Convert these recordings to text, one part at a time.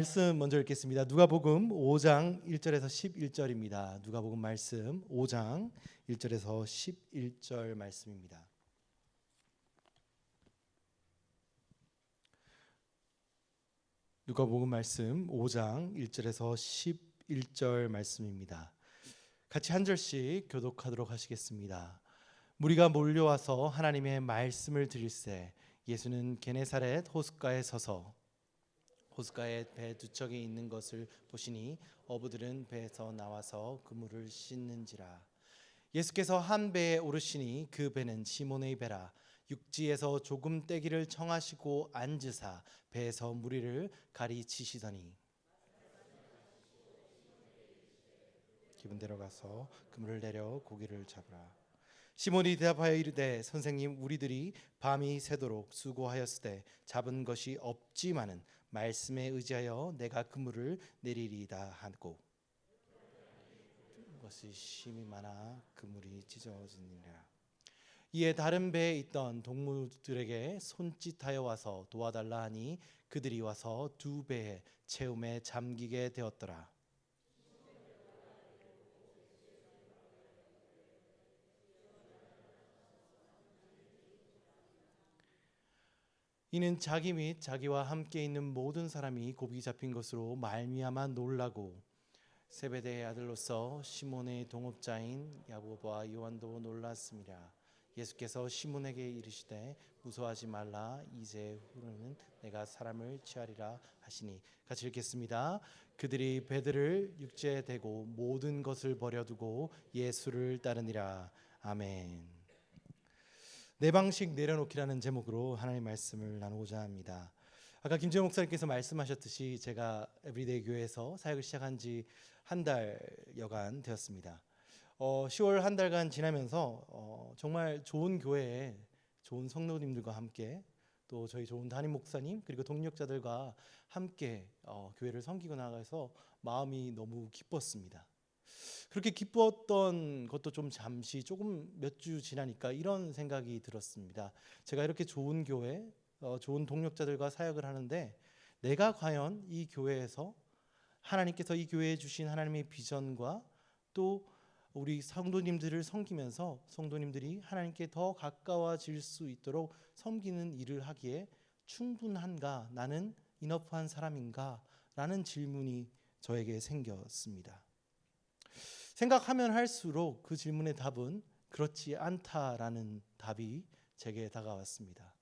말씀 먼저 읽겠습니다. 누가복음 5장 1절에서 11절입니다. 누가복음 말씀 5장 1절에서 11절 말씀입니다. 누가복음 말씀 5장 1절에서 11절 말씀입니다. 같이 한 절씩 교독하도록 하시겠습니다. 무리가 몰려와서 하나님의 말씀을 들을새 예수는 게네사렛 호숫가에 서서 호숫가에 배 두 척이 있는 것을 보시니 어부들은 배에서 나와서 그물을 씻는지라. 예수께서 한 배에 오르시니 그 배는 시몬의 배라. 육지에서 조금 떼기를 청하시고 앉으사 배에서 무리를 가리치시더니. 기분대로 가서 그물을 내려 고기를 잡으라 시몬이 대답하여 이르되 선생님 우리들이 밤이 새도록 수고하였으되 잡은 것이 없지만은 말씀에 의지하여 내가 그물을 내리리이다 하고. 것이 심이 많아 그물이 찢어지니라. 이에 다른 배에 있던 동무들에게 손짓하여 와서 도와달라 하니 그들이 와서 두 배의 채움에 잠기게 되었더라 이는 자기 및 자기와 함께 있는 모든 사람이 고비 잡힌 것으로 말미암아 놀라고 세베대의 아들로서 시몬의 동업자인 야고보와 요한도 놀랐습니다. 예수께서 시몬에게 이르시되 무서워하지 말라 이제 후로는 내가 사람을 취하리라 하시니 같이 읽겠습니다. 그들이 배들을 육지에 대고 모든 것을 버려두고 예수를 따르니라 아멘. 내 방식 내려놓기라는 제목으로 하나님의 말씀을 나누고자 합니다. 아까 김재영 목사님께서 말씀하셨듯이 제가 에브리데이 교회에서 사역을 시작한 지 한 달여간 되었습니다. 어, 10월 한 달간 지나면서 어, 정말 좋은 교회에 좋은 성도님들과 함께 또 저희 좋은 담임 목사님 그리고 동력자들과 함께 어, 교회를 섬기고 나가서 마음이 너무 기뻤습니다. 그렇게 기뻤던 것도 좀 잠시 조금 몇 주 지나니까 이런 생각이 들었습니다. 제가 이렇게 좋은 교회, 어, 좋은 동력자들과 사역을 하는데 내가 과연 이 교회에서 하나님께서 이 교회에 주신 하나님의 비전과 또 우리 성도님들을 섬기면서 성도님들이 하나님께 더 가까워질 수 있도록 섬기는 일을 하기에 충분한가? 나는 이너프한 사람인가? 라는 질문이 저에게 생겼습니다. 생각하면 할수록 그 질문의 답은 그렇지 않다라는 답이 제게 다가왔습니다.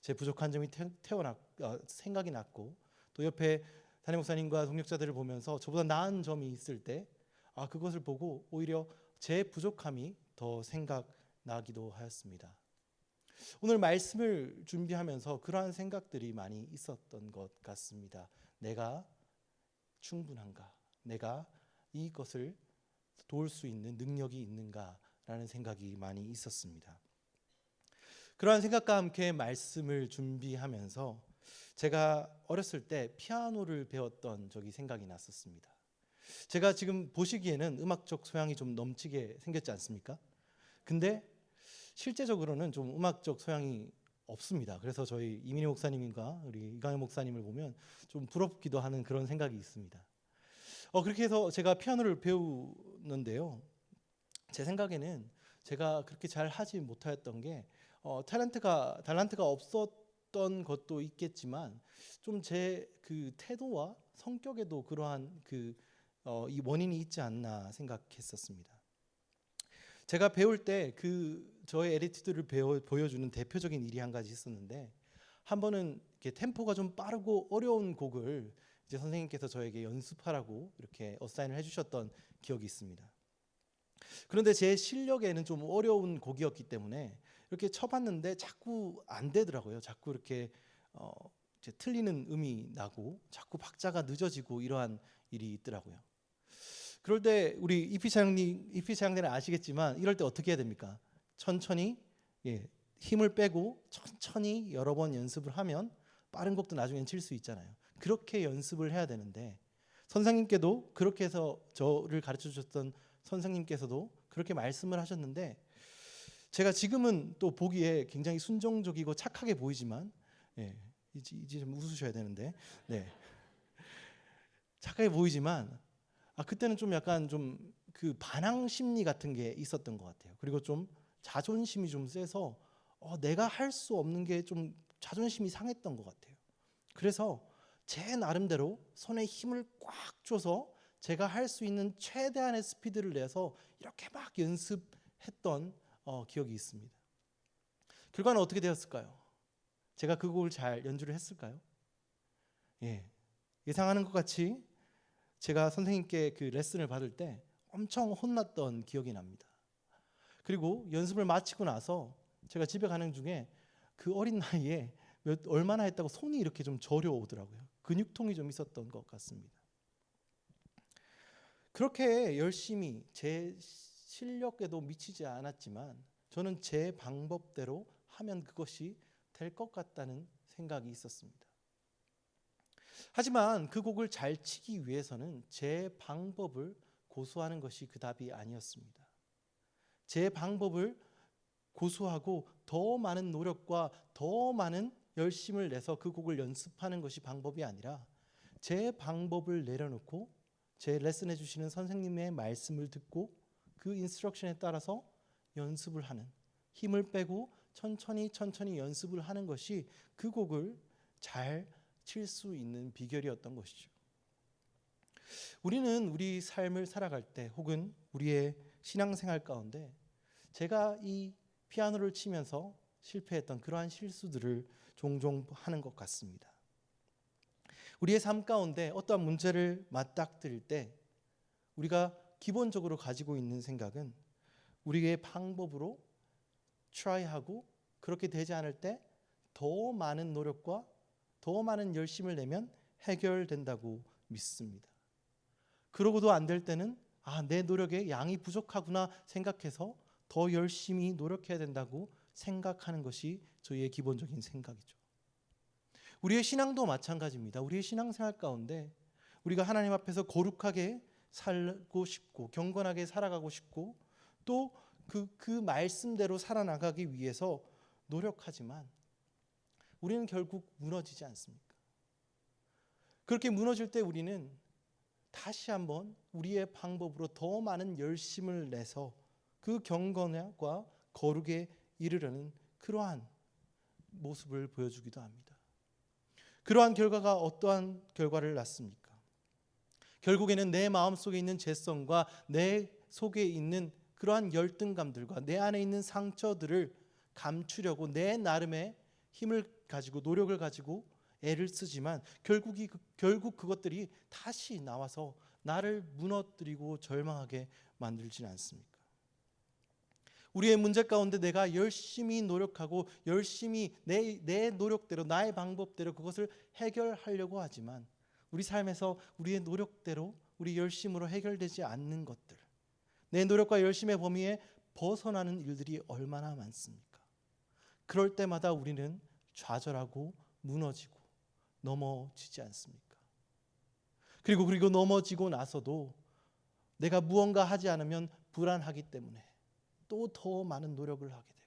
제 부족한 점이 태어났 어, 생각이 났고 또 옆에 담임 목사님과 동력자들을 보면서 저보다 나은 점이 있을 때 아, 그것을 보고 오히려 제 부족함이 더 생각나기도 하였습니다. 오늘 말씀을 준비하면서 그러한 생각들이 많이 있었던 것 같습니다. 내가 충분한가? 내가 이것을 도울 수 있는 능력이 있는가라는 생각이 많이 있었습니다. 그러한 생각과 함께 말씀을 준비하면서 제가 어렸을 때 피아노를 배웠던 적이 생각이 났었습니다. 제가 지금 보시기에는 음악적 소양이 좀 넘치게 생겼지 않습니까? 근데 실제적으로는 좀 음악적 소양이 없습니다. 그래서 저희 이민희 목사님과 우리 이강현 목사님을 보면 좀 부럽기도 하는 그런 생각이 있습니다. 어, 그렇게 해서 제가 피아노를 배우는데요. 제 생각에는 제가 그렇게 잘 하지 못하였던 게 어, 탤런트가 달란트가 없었던 것도 있겠지만 좀 제 그 태도와 성격에도 그러한 그 어, 이 원인이 있지 않나 생각했었습니다. 제가 배울 때 그 저의 에리티드를 배워, 보여주는 대표적인 일이 한 가지 있었는데 한 번은 이렇게 템포가 좀 빠르고 어려운 곡을 이제 선생님께서 저에게 연습하라고 이렇게 어사인을 해주셨던 기억이 있습니다. 그런데 제 실력에는 좀 어려운 곡이었기 때문에 이렇게 쳐봤는데 자꾸 안 되더라고요. 자꾸 이렇게 어, 틀리는 음이 나고 자꾸 박자가 늦어지고 이러한 일이 있더라고요. 그럴 때 우리 이피 차장님, 이피 차장님은 아시겠지만 이럴 때 어떻게 해야 됩니까? 천천히 예, 힘을 빼고 천천히 여러 번 연습을 하면 빠른 곡도 나중엔 칠 수 있잖아요. 그렇게 연습을 해야 되는데 선생님께도 그렇게 해서 저를 가르쳐 주셨던 선생님께서도 그렇게 말씀을 하셨는데 제가 지금은 또 보기에 굉장히 순종적이고 착하게 보이지만 예, 이제, 이제 좀 웃으셔야 되는데 네. 착하게 보이지만 아 그때는 좀 약간 좀 그 반항 심리 같은 게 있었던 것 같아요. 그리고 좀 자존심이 좀 세서 어, 내가 할 수 없는 게 좀 자존심이 상했던 것 같아요. 그래서 제 나름대로 손에 힘을 꽉 줘서 제가 할 수 있는 최대한의 스피드를 내서 이렇게 막 연습했던 어, 기억이 있습니다. 결과는 어떻게 되었을까요? 제가 그 곡을 잘 연주를 했을까요? 예, 예상하는 것 같이 제가 선생님께 그 레슨을 받을 때 엄청 혼났던 기억이 납니다. 그리고 연습을 마치고 나서 제가 집에 가는 중에 그 어린 나이에 몇, 얼마나 했다고 손이 이렇게 좀 저려오더라고요. 근육통이 좀 있었던 것 같습니다. 그렇게 열심히 제 실력에도 미치지 않았지만 저는 제 방법대로 하면 그것이 될 것 같다는 생각이 있었습니다. 하지만 그 곡을 잘 치기 위해서는 제 방법을 고수하는 것이 그 답이 아니었습니다. 제 방법을 고수하고 더 많은 노력과 더 많은 열심을 내서 그 곡을 연습하는 것이 방법이 아니라 제 방법을 내려놓고 제 레슨 해 주시는 선생님의 말씀을 듣고 그 인스트럭션에 따라서 연습을 하는 힘을 빼고 천천히 천천히 연습을 하는 것이 그 곡을 잘 칠 수 있는 비결이었던 것이죠. 우리는 우리 삶을 살아갈 때 혹은 우리의 신앙생활 가운데 제가 이 피아노를 치면서 실패했던 그러한 실수들을 종종 하는 것 같습니다. 우리의 삶 가운데 어떠한 문제를 맞닥뜨릴 때 우리가 기본적으로 가지고 있는 생각은 우리의 방법으로 try하고 그렇게 되지 않을 때 더 많은 노력과 더 많은 열심을 내면 해결된다고 믿습니다. 그러고도 안 될 때는 아, 내 노력의 양이 부족하구나 생각해서 더 열심히 노력해야 된다고 생각하는 것이 저희의 기본적인 생각이죠. 우리의 신앙도 마찬가지입니다. 우리의 신앙생활 가운데 우리가 하나님 앞에서 거룩하게 살고 싶고 경건하게 살아가고 싶고 또그그 말씀대로 살아나가기 위해서 노력하지만 우리는 결국 무너지지 않습니까? 그렇게 무너질 때 우리는 다시 한번 우리의 방법으로 더 많은 열심을 내서 그 경건과 거룩에 이르려는 그러한 모습을 보여주기도 합니다. 그러한 결과가 어떠한 결과를 낳습니까? 결국에는 내 마음 속에 있는 죄성과 내 속에 있는 그러한 열등감들과 내 안에 있는 상처들을 감추려고 내 나름의 힘을 가지고 노력을 가지고 애를 쓰지만 결국이 결국 그것들이 다시 나와서 나를 무너뜨리고 절망하게 만들지는 않습니까? 우리의 문제 가운데 내가 열심히 노력하고 열심히 내, 내 노력대로 나의 방법대로 그것을 해결하려고 하지만 우리 삶에서 우리의 노력대로 우리 열심으로 해결되지 않는 것들 내 노력과 열심의 범위에 벗어나는 일들이 얼마나 많습니까? 그럴 때마다 우리는 좌절하고 무너지고 넘어지지 않습니까? 그리고 그리고 넘어지고 나서도 내가 무언가 하지 않으면 불안하기 때문에 또 더 많은 노력을 하게 되고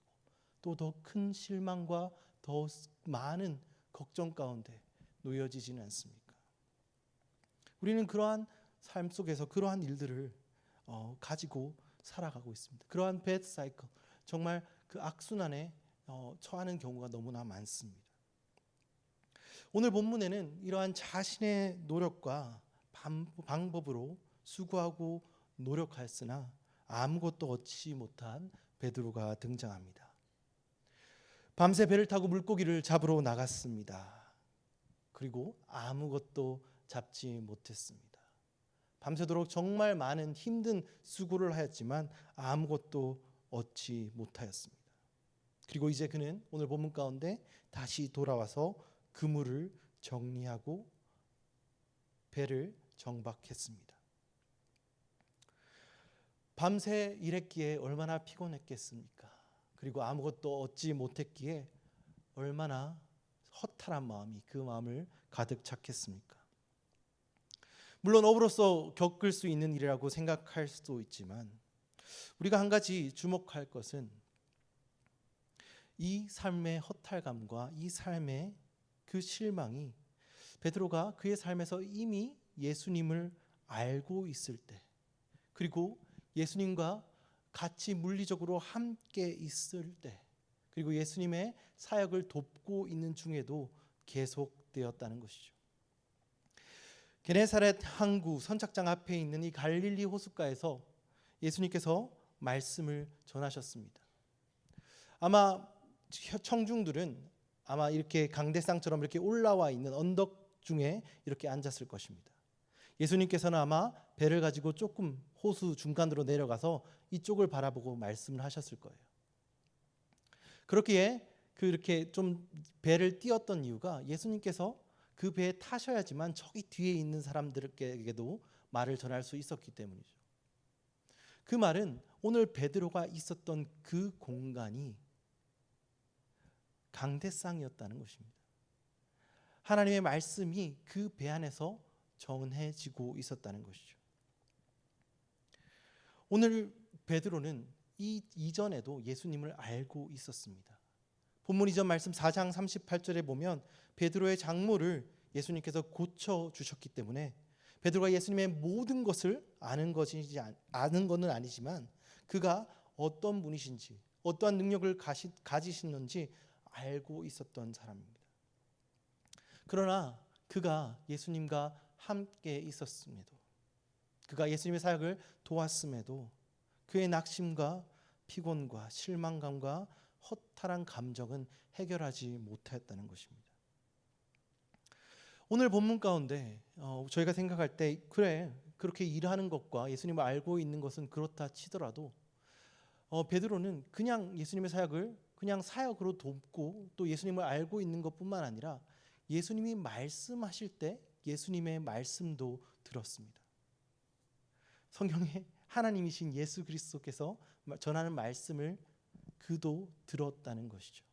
또 더 큰 실망과 더 많은 걱정 가운데 놓여지지는 않습니까? 우리는 그러한 삶 속에서 그러한 일들을 어, 가지고 살아가고 있습니다. 그러한 배드 사이클 정말 그 악순환에 어, 처하는 경우가 너무나 많습니다. 오늘 본문에는 이러한 자신의 노력과 방법으로 수고하고 노력하였으나 아무것도 얻지 못한 베드로가 등장합니다. 밤새 배를 타고 물고기를 잡으러 나갔습니다. 그리고 아무것도 잡지 못했습니다. 밤새도록 정말 많은 힘든 수고를 하였지만 아무것도 얻지 못하였습니다. 그리고 이제 그는 오늘 본문 가운데 다시 돌아와서 그물을 정리하고 배를 정박했습니다. 밤새 일했기에 얼마나 피곤했겠습니까? 그리고 아무것도 얻지 못했기에 얼마나 허탈한 마음이 그 마음을 가득 찼겠습니까? 물론 업으로서 겪을 수 있는 일이라고 생각할 수도 있지만 우리가 한 가지 주목할 것은 이 삶의 허탈감과 이 삶의 그 실망이 베드로가 그의 삶에서 이미 예수님을 알고 있을 때 그리고 예수님과 같이 물리적으로 함께 있을 때 그리고 예수님의 사역을 돕고 있는 중에도 계속되었다는 것이죠. 게네사렛 항구 선착장 앞에 있는 이 갈릴리 호숫가에서 예수님께서 말씀을 전하셨습니다. 아마 청중들은 아마 이렇게 강대상처럼 이렇게 올라와 있는 언덕 중에 이렇게 앉았을 것입니다. 예수님께서는 아마 배를 가지고 조금 호수 중간으로 내려가서 이쪽을 바라보고 말씀을 하셨을 거예요. 그렇기에 그렇게 좀 배를 띄었던 이유가 예수님께서 그 배에 타셔야지만 저기 뒤에 있는 사람들에게도 말을 전할 수 있었기 때문이죠. 그 말은 오늘 베드로가 있었던 그 공간이 강대상이었다는 것입니다. 하나님의 말씀이 그 배 안에서 정해지고 있었다는 것이죠. 오늘 베드로는 이 이전에도 예수님을 알고 있었습니다. 본문 이전 말씀 4장 38절에 보면 베드로의 장모를 예수님께서 고쳐 주셨기 때문에 베드로가 예수님의 모든 것을 아는 것이지 아는 것은 아니지만 그가 어떤 분이신지 어떠한 능력을 가시, 가지시는지 알고 있었던 사람입니다. 그러나 그가 예수님과 함께 있었음에도 그가 예수님의 사역을 도왔음에도 그의 낙심과 피곤과 실망감과 허탈한 감정은 해결하지 못하였다는 것입니다. 오늘 본문 가운데 어, 저희가 생각할 때 그래 그렇게 일하는 것과 예수님을 알고 있는 것은 그렇다 치더라도 어, 베드로는 그냥 예수님의 사역을 그냥 사역으로 돕고 또 예수님을 알고 있는 것뿐만 아니라 예수님이 말씀하실 때 예수님의 말씀도 들었습니다. 성경에 하나님이신 예수 그리스도께서 전하는 말씀을 그도 들었다는 것이죠.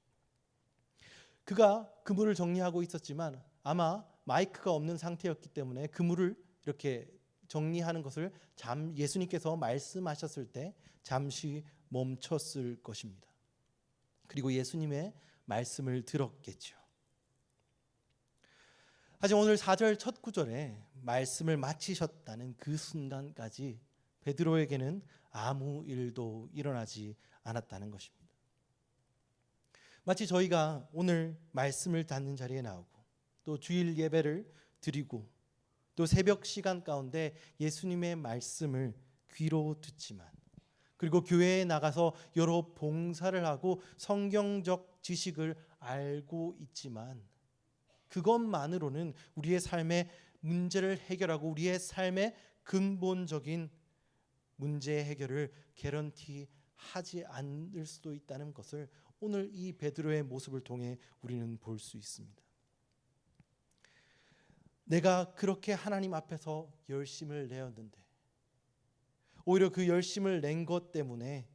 그가 그물을 정리하고 있었지만 아마 마이크가 없는 상태였기 때문에 그물을 이렇게 정리하는 것을 잠 예수님께서 말씀하셨을 때 잠시 멈췄을 것입니다. 그리고 예수님의 말씀을 들었겠죠. 하지만 오늘 4절 첫 구절에 말씀을 마치셨다는 그 순간까지 베드로에게는 아무 일도 일어나지 않았다는 것입니다. 마치 저희가 오늘 말씀을 듣는 자리에 나오고 또 주일 예배를 드리고 또 새벽 시간 가운데 예수님의 말씀을 귀로 듣지만 그리고 교회에 나가서 여러 봉사를 하고 성경적 지식을 알고 있지만 그것만으로는 우리의 삶의 문제를 해결하고 우리의 삶의 근본적인 문제 해결을 개런티 하지 않을 수도 있다는 것을 오늘 이 베드로의 모습을 통해 우리는 볼 수 있습니다. 내가 그렇게 하나님 앞에서 열심을 내었는데 오히려 그 열심을 낸 것 때문에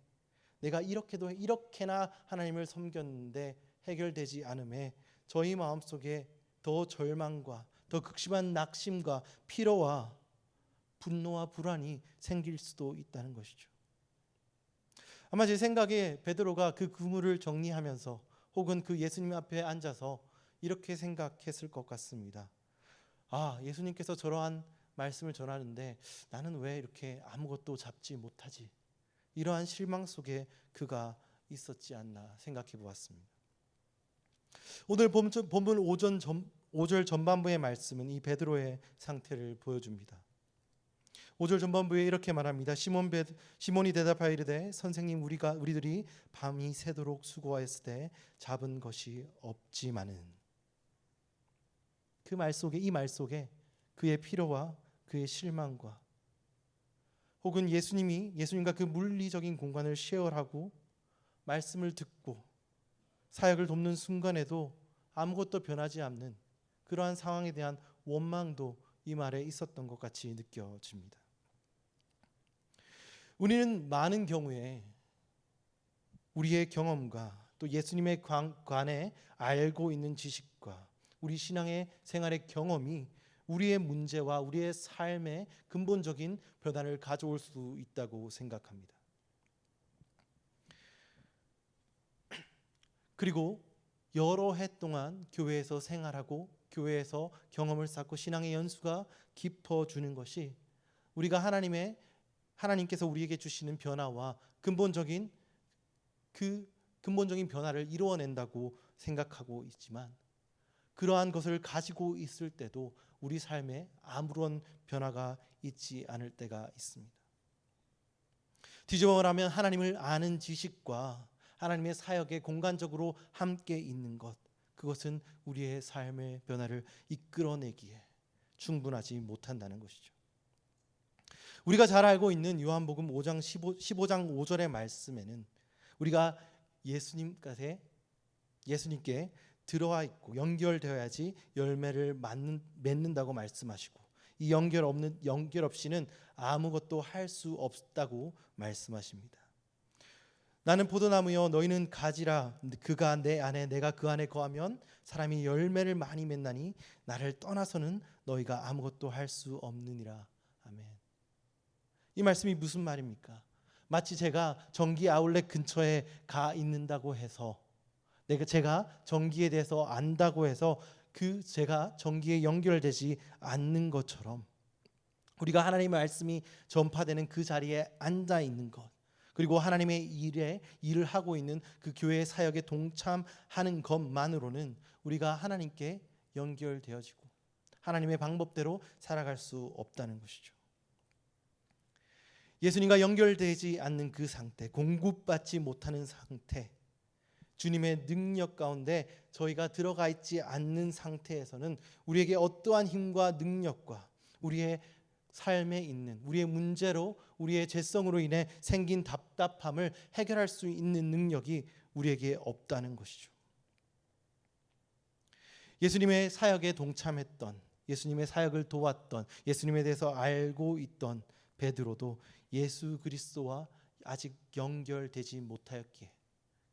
내가 이렇게도 이렇게나 하나님을 섬겼는데 해결되지 않음에 저희 마음속에 더 절망과 더 극심한 낙심과 피로와 분노와 불안이 생길 수도 있다는 것이죠. 아마 제 생각에 베드로가 그 그물을 정리하면서 혹은 그 예수님 앞에 앉아서 이렇게 생각했을 것 같습니다. 아, 예수님께서 저러한 말씀을 전하는데 나는 왜 이렇게 아무것도 잡지 못하지? 이러한 실망 속에 그가 있었지 않나 생각해 보았습니다. 오늘 본문 5전 5절 전반부의 말씀은 이 베드로의 상태를 보여줍니다. 5절 전반부에 이렇게 말합니다. 시몬 베, 시몬이 대답하이르되 선생님 우리가 우리들이 밤이 새도록 수고하였을 때 잡은 것이 없지만은 그 말 속에 이 말 속에 그의 피로와 그의 실망과 혹은 예수님이 예수님과 그 물리적인 공간을 쉐어하고 말씀을 듣고 사역을 돕는 순간에도 아무것도 변하지 않는 그러한 상황에 대한 원망도 이 말에 있었던 것 같이 느껴집니다. 우리는 많은 경우에 우리의 경험과 또 예수님의 관에 알고 있는 지식과 우리 신앙의 생활의 경험이 우리의 문제와 우리의 삶의 근본적인 변화를 가져올 수 있다고 생각합니다. 그리고 여러 해 동안 교회에서 생활하고 교회에서 경험을 쌓고 신앙의 연수가 깊어주는 것이 우리가 하나님의 하나님께서 우리에게 주시는 변화와 근본적인 그 근본적인 변화를 이루어낸다고 생각하고 있지만 그러한 것을 가지고 있을 때도 우리 삶에 아무런 변화가 있지 않을 때가 있습니다. 뒤집어 말하면 하나님을 아는 지식과 하나님의 사역에 공간적으로 함께 있는 것 그것은 우리의 삶의 변화를 이끌어내기에 충분하지 못한다는 것이죠. 우리가 잘 알고 있는 요한복음 5장 15, 15장 5절의 말씀에는 우리가 예수님께 예수님께 들어와 있고 연결되어야지 열매를 맺는, 맺는다고 말씀하시고 이 연결 없는 연결 없이는 아무것도 할 수 없다고 말씀하십니다. 나는 포도나무여 너희는 가지라 그가 내 안에 내가 그 안에 거하면 사람이 열매를 많이 맺나니 나를 떠나서는 너희가 아무것도 할 수 없느니라. 아멘. 이 말씀이 무슨 말입니까? 마치 제가 전기 아울렛 근처에 가 있는다고 해서 내가 제가 전기에 대해서 안다고 해서 그 제가 전기에 연결되지 않는 것처럼 우리가 하나님의 말씀이 전파되는 그 자리에 앉아 있는 것 그리고 하나님의 일에 일을 하고 있는 그 교회의 사역에 동참하는 것만으로는 우리가 하나님께 연결되어지고 하나님의 방법대로 살아갈 수 없다는 것이죠. 예수님과 연결되지 않는 그 상태, 공급받지 못하는 상태, 주님의 능력 가운데 저희가 들어가 있지 않는 상태에서는 우리에게 어떠한 힘과 능력과 우리의 삶에 있는 우리의 문제로 우리의 죄성으로 인해 생긴 답답함을 해결할 수 있는 능력이 우리에게 없다는 것이죠. 예수님의 사역에 동참했던 예수님의 사역을 도왔던 예수님에 대해서 알고 있던 베드로도 예수 그리스도와 아직 연결되지 못하였기에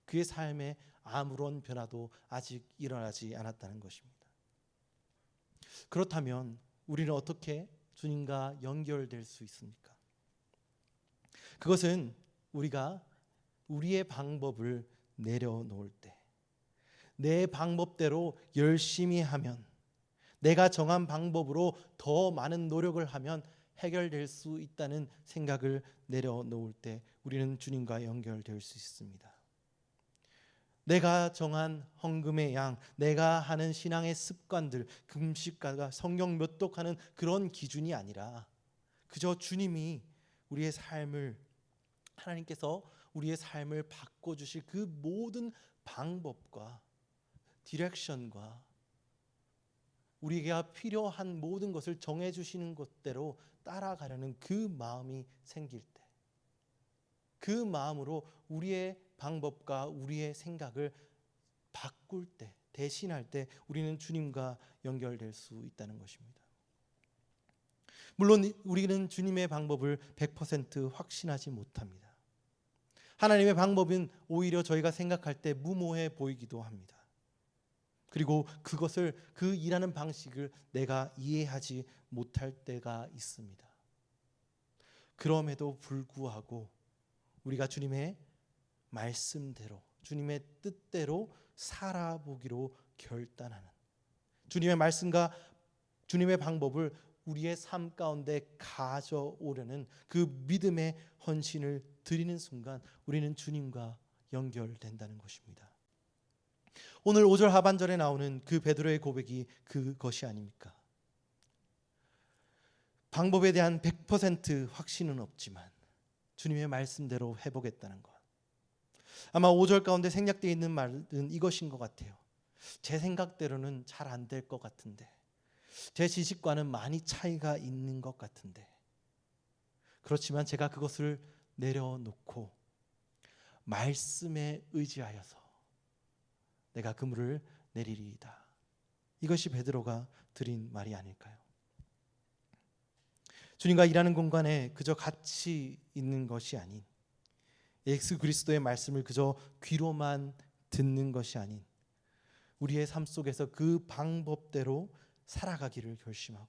그의 삶에 아무런 변화도 아직 일어나지 않았다는 것입니다. 그렇다면 우리는 어떻게 주님과 연결될 수 있습니까? 그것은 우리가 우리의 방법을 내려놓을 때, 내 방법대로 열심히 하면, 내가 정한 방법으로 더 많은 노력을 하면 해결될 수 있다는 생각을 내려놓을 때 우리는 주님과 연결될 수 있습니다. 내가 정한 헌금의 양, 내가 하는 신앙의 습관들, 금식과 성경 몇 독하는 그런 기준이 아니라 그저 주님이 우리의 삶을 하나님께서 우리의 삶을 바꿔 주실 그 모든 방법과 디렉션과 우리에게 필요한 모든 것을 정해 주시는 것대로 따라가려는 그 마음이 생길 때 그 마음으로 우리의 방법과 우리의 생각을 바꿀 때 대신할 때 우리는 주님과 연결될 수 있다는 것입니다. 물론 우리는 주님의 방법을 100% 확신하지 못합니다. 하나님의 방법은 오히려 저희가 생각할 때 무모해 보이기도 합니다. 그리고 그것을 그 일하는 방식을 내가 이해하지 못할 때가 있습니다. 그럼에도 불구하고 우리가 주님의 말씀대로 주님의 뜻대로 살아보기로 결단하는 주님의 말씀과 주님의 방법을 우리의 삶 가운데 가져오려는 그 믿음의 헌신을 드리는 순간 우리는 주님과 연결된다는 것입니다. 오늘 5절 하반절에 나오는 그 베드로의 고백이 그것이 아닙니까? 방법에 대한 100% 확신은 없지만 주님의 말씀대로 해보겠다는 것. 아마 5절 가운데 생략되어 있는 말은 이것인 것 같아요. 제 생각대로는 잘 안 될 것 같은데, 제 지식과는 많이 차이가 있는 것 같은데, 그렇지만 제가 그것을 내려놓고 말씀에 의지하여서 내가 그물을 내리리이다. 이것이 베드로가 드린 말이 아닐까요? 주님과 일하는 공간에 그저 같이 있는 것이 아닌 예수 그리스도의 말씀을 그저 귀로만 듣는 것이 아닌 우리의 삶 속에서 그 방법대로 살아가기를 결심하고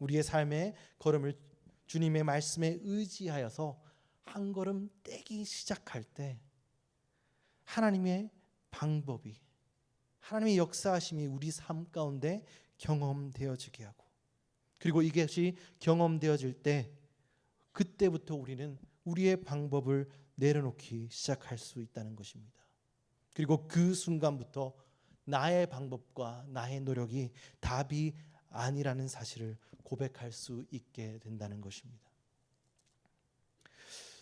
우리의 삶의 걸음을 주님의 말씀에 의지하여서 한 걸음 떼기 시작할 때 하나님의 방법이 하나님의 역사하심이 우리 삶 가운데 경험되어지게 하고 그리고 이것이 경험되어질 때 그때부터 우리는 우리의 방법을 내려놓기 시작할 수 있다는 것입니다. 그리고 그 순간부터 나의 방법과 나의 노력이 답이 아니라는 사실을 고백할 수 있게 된다는 것입니다.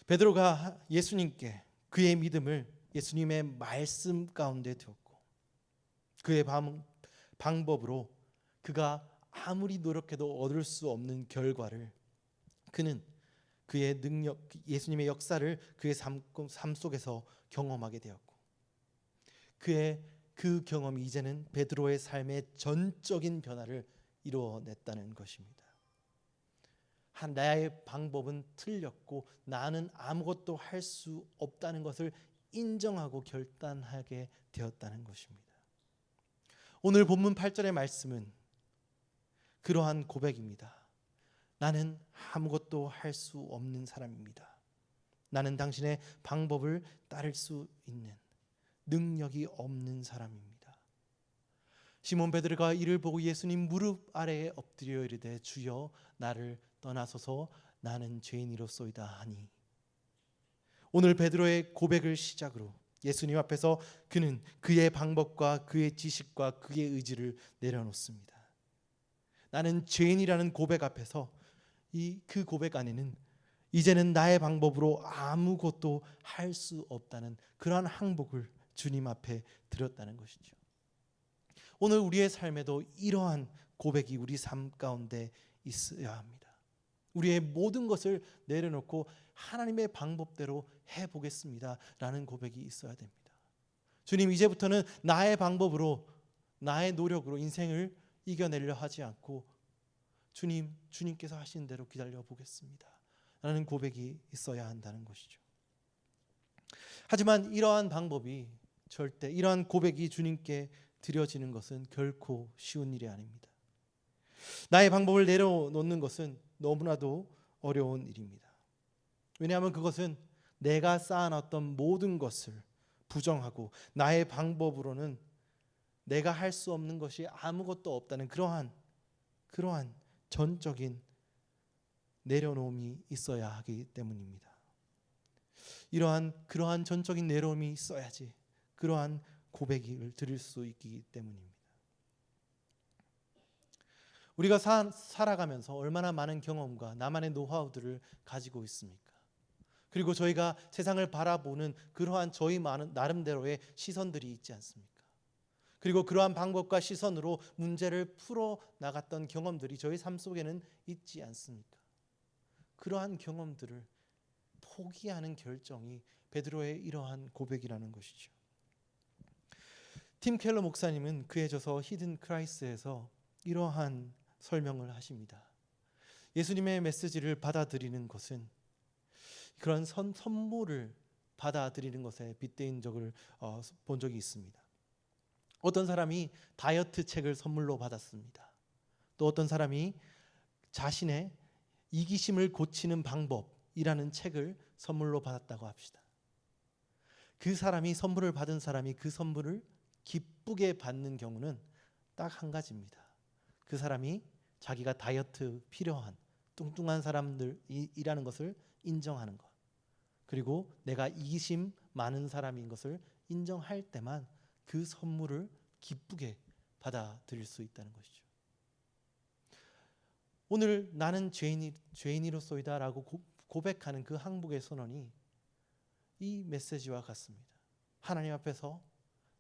베드로가 예수님께 그의 믿음을 예수님의 말씀 가운데 두었고 그의 방, 방법으로 그가 아무리 노력해도 얻을 수 없는 결과를 그는 그의 능력 예수님의 역사를 그의 삶, 삶 속에서 경험하게 되었고 그의 그 경험이 이제는 베드로의 삶의 전적인 변화를 이루어냈다는 것입니다. 한 나의 방법은 틀렸고 나는 아무것도 할 수 없다는 것을 인정하고 결단하게 되었다는 것입니다. 오늘 본문 8절의 말씀은 그러한 고백입니다. 나는 아무것도 할 수 없는 사람입니다. 나는 당신의 방법을 따를 수 있는 능력이 없는 사람입니다. 시몬 베드로가 이를 보고 예수님 무릎 아래에 엎드려 이르되 주여 나를 떠나소서 나는 죄인이로소이다 하니 오늘 베드로의 고백을 시작으로 예수님 앞에서 그는 그의 방법과 그의 지식과 그의 의지를 내려놓습니다. 나는 죄인이라는 고백 앞에서 이 그 고백 안에는 이제는 나의 방법으로 아무것도 할 수 없다는 그러한 항복을 주님 앞에 드렸다는 것이죠. 오늘 우리의 삶에도 이러한 고백이 우리 삶 가운데 있어야 합니다. 우리의 모든 것을 내려놓고 하나님의 방법대로 해 보겠습니다라는 고백이 있어야 됩니다. 주님 이제부터는 나의 방법으로 나의 노력으로 인생을 이겨내려 하지 않고 주님 주님께서 하신 대로 기다려 보겠습니다. 라는 고백이 있어야 한다는 것이죠. 하지만 이러한 방법이 절대 이러한 고백이 주님께 드려지는 것은 결코 쉬운 일이 아닙니다. 나의 방법을 내려놓는 것은 너무나도 어려운 일입니다. 왜냐하면 그것은 내가 쌓아놨던 모든 것을 부정하고 나의 방법으로는 내가 할 수 없는 것이 아무것도 없다는 그러한 그러한 전적인 내려놓음이 있어야 하기 때문입니다. 이러한 그러한 전적인 내려놓음이 있어야지 그러한 고백을 드릴 수 있기 때문입니다. 우리가 사, 살아가면서 얼마나 많은 경험과 나만의 노하우들을 가지고 있습니까? 그리고 저희가 세상을 바라보는 그러한 저희 나름대로의 시선들이 있지 않습니까? 그리고 그러한 방법과 시선으로 문제를 풀어 나갔던 경험들이 저희 삶 속에는 있지 않습니까? 그러한 경험들을 포기하는 결정이 베드로의 이러한 고백이라는 것이죠. 팀 켈러 목사님은 그의 저서 히든 크라이스에서 이러한 설명을 하십니다. 예수님의 메시지를 받아들이는 것은 그런 선, 선물을 받아들이는 것에 빗대인 적을 어, 본 적이 있습니다. 어떤 사람이 다이어트 책을 선물로 받았습니다. 또 어떤 사람이 자신의 이기심을 고치는 방법이라는 책을 선물로 받았다고 합시다. 그 사람이 선물을 받은 사람이 그 선물을 기쁘게 받는 경우는 딱 한 가지입니다. 그 사람이 자기가 다이어트 필요한 뚱뚱한 사람들이라는 것을 인정하는 것. 그리고 내가 이기심 많은 사람인 것을 인정할 때만 그 선물을 기쁘게 받아들일 수 있다는 것이죠. 오늘 나는 죄인이 죄인이로소이다라고 고백하는 그 항복의 선언이 이 메시지와 같습니다. 하나님 앞에서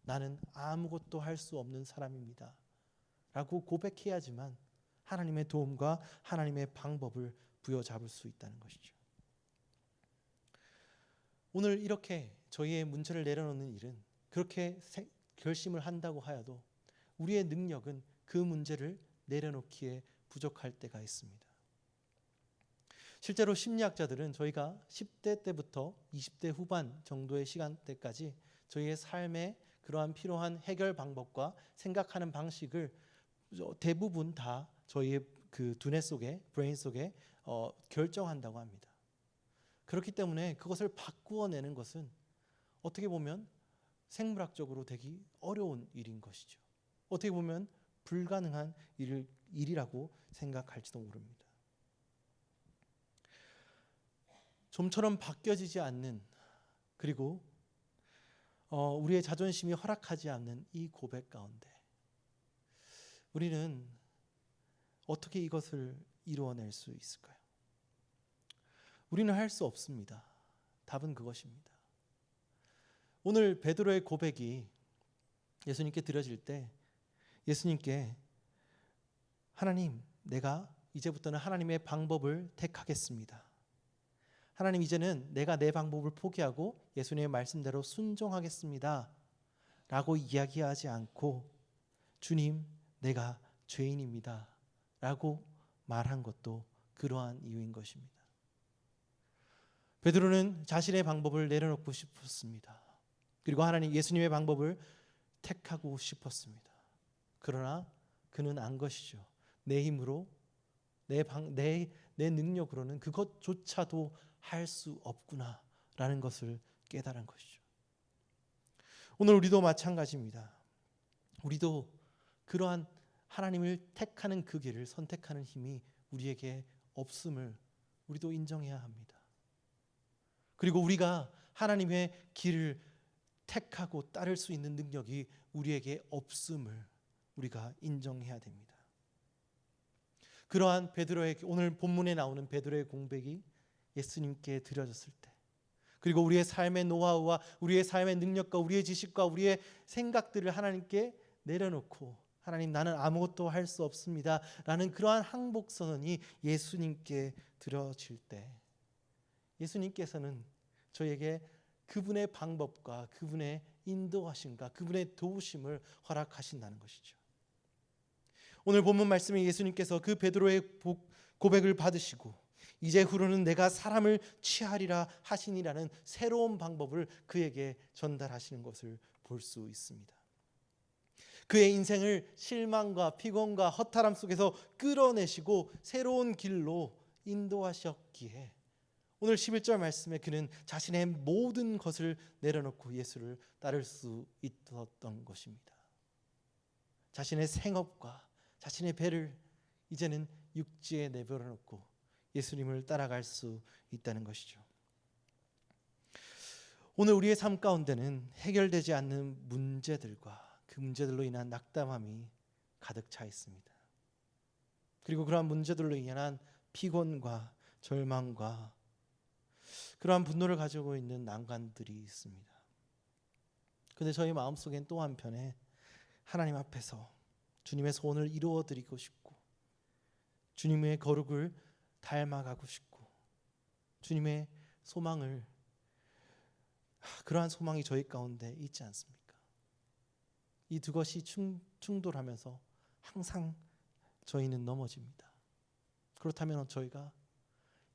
나는 아무것도 할 수 없는 사람입니다. 라고 고백해야지만 하나님의 도움과 하나님의 방법을 부여잡을 수 있다는 것이죠. 오늘 이렇게 저희의 문제를 내려놓는 일은 그렇게 결심을 한다고 하여도 우리의 능력은 그 문제를 내려놓기에 부족할 때가 있습니다. 실제로 심리학자들은 저희가 10대 때부터 20대 후반 정도의 시간대까지 저희의 삶에 그러한 필요한 해결 방법과 생각하는 방식을 대부분 다 저희의 그 두뇌 속에 브레인 속에 어, 결정한다고 합니다. 그렇기 때문에 그것을 바꾸어내는 것은 어떻게 보면 생물학적으로 되기 어려운 일인 것이죠. 어떻게 보면 불가능한 일, 일이라고 생각할지도 모릅니다. 좀처럼 바뀌어지지 않는 그리고 어, 우리의 자존심이 허락하지 않는 이 고백 가운데 우리는 어떻게 이것을 이루어낼 수 있을까요? 우리는 할 수 없습니다. 답은 그것입니다. 오늘 베드로의 고백이 예수님께 드려질 때 예수님께 하나님, 내가 이제부터는 하나님의 방법을 택하겠습니다. 하나님 이제는 내가 내 방법을 포기하고 예수님의 말씀대로 순종하겠습니다. 라고 이야기하지 않고 주님, 내가 죄인입니다. 라고 말한 것도 그러한 이유인 것입니다. 베드로는 자신의 방법을 내려놓고 싶었습니다. 그리고 하나님 예수님의 방법을 택하고 싶었습니다. 그러나 그는 안 것이죠. 내 힘으로 내, 방, 내, 내 능력으로는 그것조차도 할 수 없구나라는 것을 깨달은 것이죠. 오늘 우리도 마찬가지입니다. 우리도 그러한 하나님을 택하는 그 길을 선택하는 힘이 우리에게 없음을 우리도 인정해야 합니다. 그리고 우리가 하나님의 길을 택하고 따를 수 있는 능력이 우리에게 없음을 우리가 인정해야 됩니다. 그러한 베드로의 오늘 본문에 나오는 베드로의 공백이 예수님께 드려졌을 때 그리고 우리의 삶의 노하우와 우리의 삶의 능력과 우리의 지식과 우리의 생각들을 하나님께 내려놓고 하나님 나는 아무것도 할 수 없습니다. 라는 그러한 항복 선언이 예수님께 드려질 때 예수님께서는 저에게 그분의 방법과 그분의 인도하심과 그분의 도우심을 허락하신다는 것이죠. 오늘 본문 말씀에 예수님께서 그 베드로의 고백을 받으시고 이제 후로는 내가 사람을 취하리라 하시니라는 새로운 방법을 그에게 전달하시는 것을 볼 수 있습니다. 그의 인생을 실망과 피곤과 허탈함 속에서 끌어내시고 새로운 길로 인도하셨기에 오늘 11절 말씀에 그는 자신의 모든 것을 내려놓고 예수를 따를 수 있었던 것입니다. 자신의 생업과 자신의 배를 이제는 육지에 내버려 놓고 예수님을 따라갈 수 있다는 것이죠. 오늘 우리의 삶 가운데는 해결되지 않는 문제들과 그 문제들로 인한 낙담함이 가득 차 있습니다. 그리고 그러한 문제들로 인한 피곤과 절망과 그러한 분노를 가지고 있는 난관들이 있습니다. 근데 저희 마음속엔 또 한편에 하나님 앞에서 주님의 소원을 이루어 드리고 싶고 주님의 거룩을 닮아가고 싶고 주님의 소망을 그러한 소망이 저희 가운데 있지 않습니까? 이 두 것이 충, 충돌하면서 항상 저희는 넘어집니다. 그렇다면 저희가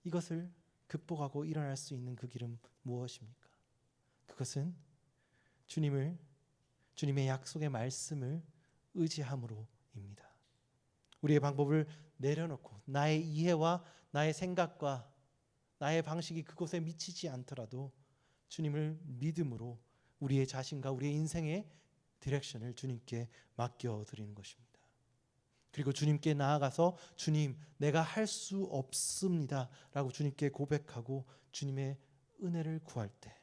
이것을 극복하고 일어날 수 있는 그 길은 무엇입니까? 그것은 주님을 주님의 약속의 말씀을 의지함으로입니다. 우리의 방법을 내려놓고 나의 이해와 나의 생각과 나의 방식이 그곳에 미치지 않더라도 주님을 믿음으로 우리의 자신과 우리의 인생의 디렉션을 주님께 맡겨 드리는 것입니다. 그리고 주님께 나아가서 주님 내가 할 수 없습니다라고 주님께 고백하고 주님의 은혜를 구할 때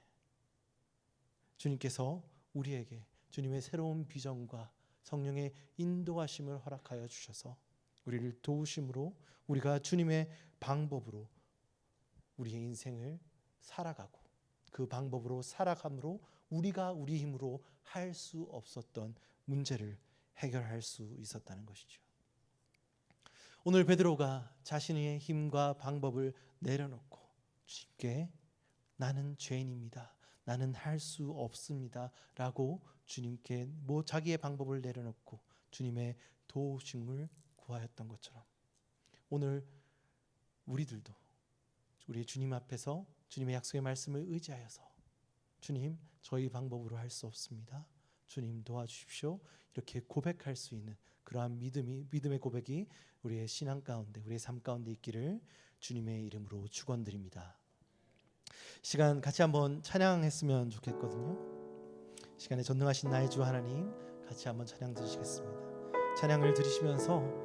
주님께서 우리에게 주님의 새로운 비전과 성령의 인도하심을 허락하여 주셔서 우리를 도우심으로 우리가 주님의 방법으로 우리의 인생을 살아가고 그 방법으로 살아감으로 우리가 우리 힘으로 할 수 없었던 문제를 해결할 수 있었다는 것이죠. 오늘 베드로가 자신의 힘과 방법을 내려놓고 주님께 나는 죄인입니다. 나는 할 수 없습니다라고 주님께 뭐 자기의 방법을 내려놓고 주님의 도우심을 구하였던 것처럼 오늘 우리들도 우리 주님 앞에서 주님의 약속의 말씀을 의지하여서 주님 저희 방법으로 할 수 없습니다. 주님 도와주십시오. 이렇게 고백할 수 있는 그러한 믿음이 믿음의 고백이 우리의 신앙 가운데 우리의 삶 가운데 있기를 주님의 이름으로 축원드립니다. 시간 같이 한번 찬양했으면 좋겠거든요. 시간에 전능하신 나의 주 하나님 같이 한번 찬양 드리시겠습니다. 찬양을 들으시면서